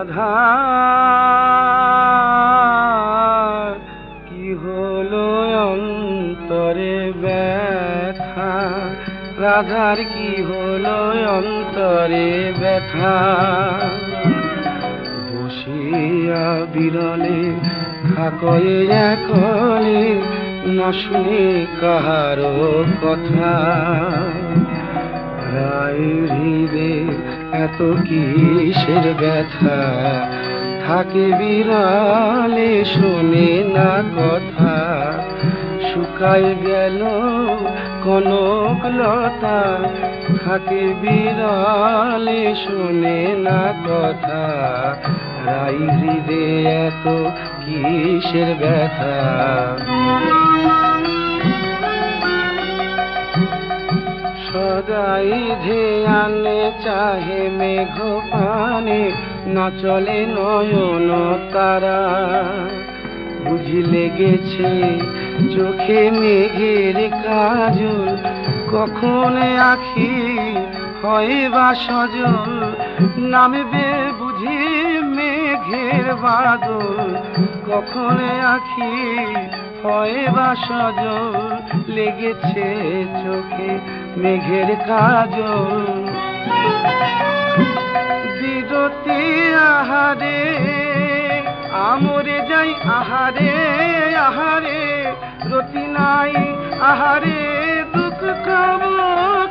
রাধা কি হলো অন্তরে ব্যথা? রাধার কি হলো অন্তরে ব্যথা? বসিয়া বিরলে থাকয়ে একলে না শুনে কাহারো কথা। রায় হৃদে এত কিসের ব্যথা? থাকে বিড়ালে, শোনে না কথা। শুকাই গেল কনক লতা। থাকে বিড়ালে, শোনে না কথা। রাই হৃদে এত কিসের ব্যথা? সদাই ধ্যানে চাহে মেঘ পানে না চলে নয়ন তারা। বুঝি লেগেছে চোখে মেঘের কাজল, কখন আখি হয় বা সজল, নামবে বুঝি মেঘের বাদল, কখন আখি হয় সজল লেগেছে চোখে মেঘের কাজল। বিরতি আহারে, আমরে যাই আহারে আহারে, রতি নাই আহারে, দুঃখ কব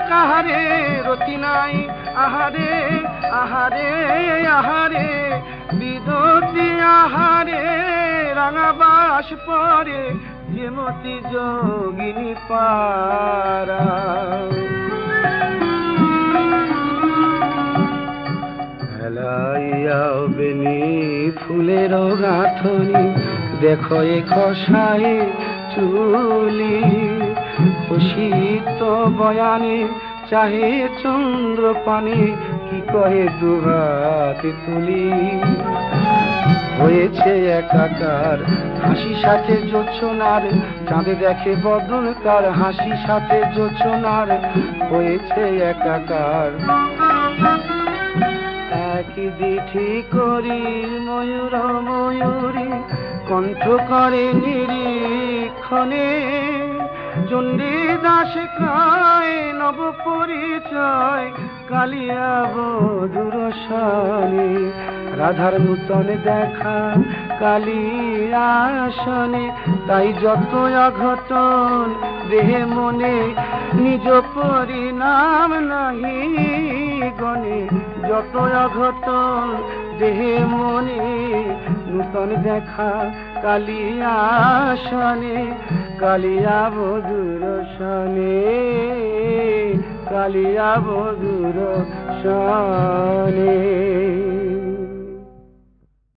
কাহারে, রতি নাই আহারে আহারে আহারে বিদতি আহারে। রাঙাবাস পরে যেমতি যোগিনী পারা বেনি ফুলের গাঁথনি, দেখো এ খসায় চুলি। শীত বয়ানে চাহে চন্দ্র পানে কি কহে দুহাত তুলি। হয়েছে একাকার। হাসি সাথে জোছনার, চাঁদে দেখে বদন কার হাসি সাথে জোছনার, হয়েছে একাকার। এক দিঠি করি ময়ূর, ময়ূরী, কণ্ঠ করে নিরীক্ষণে। চণ্ডী দাস কায় পরিচয়, কালিয়া বধুর রাধার নূতন দেখা কালিয়াসনে তাই যত অঘটন দেহে মনে, নিজ পরিণাম নাহি গণে যত অঘটন দেহে মনে, নূতন দেখা কালিয়াসনে কালিয়া বধুর কালিয়া বধুর সনে।